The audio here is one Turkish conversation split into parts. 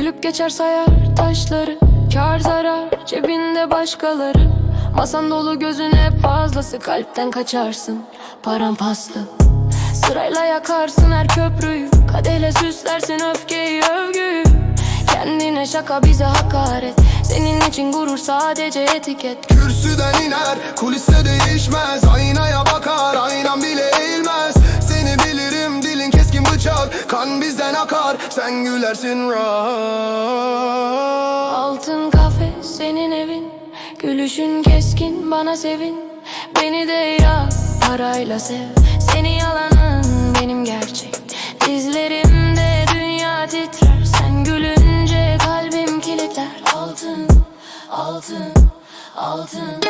Gülüp geçer sayar taşları Kar zarar cebinde başkaları. Masan dolu gözün hep fazlası Kalpten kaçarsın paramparça Sırayla yakarsın her köprüyü Kadehle süslersin öfkeyi övgüyü. Kendine şaka bize hakaret. Senin için gurur sadece etiket. Kürsüden iner kuliste değişmez. Aynaya bakar aynan bile eğilmez sen gülersin rahat. Altın kafe senin evin Gülüşün keskin bana sevin. Beni de yak parayla sev. Seni yalanın benim gerçek. Dizlerimde dünya titrer. Sen gülünce kalbim kilitler. Altın, altın, altın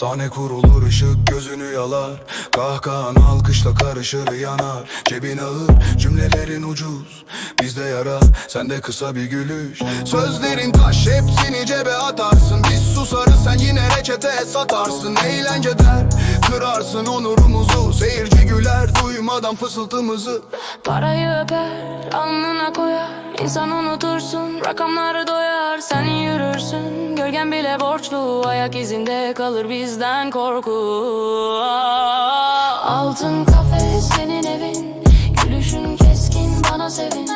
Sahne kurulur ışık gözünü yalar. Kahkahan alkışla karışır yanar. Cebin ağır cümlelerin ucuz. Bizde yara sende kısa bir gülüş. Sözlerin taş hepsini cebe atarsın. Biz susarız sen yine reçete satarsın. Eğlence der kırarsın onurumuzu. Seyirci güler duymadan fısıltımızı. Parayı öper, alnına koyar. İnsan unutursun, rakamları doyar. Sen yürürsün, gölgen bile borçlu Ayak izinde kalır bizden korku. Altın kafe senin evin Gülüşün keskin bana sevin.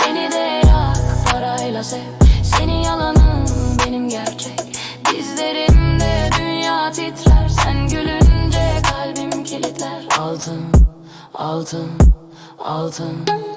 Beni de yak parayla sev Senin yalanın benim gerçek. Dizlerimde dünya titrer Sen gülünce kalbim kilitler. Altın, altın, altın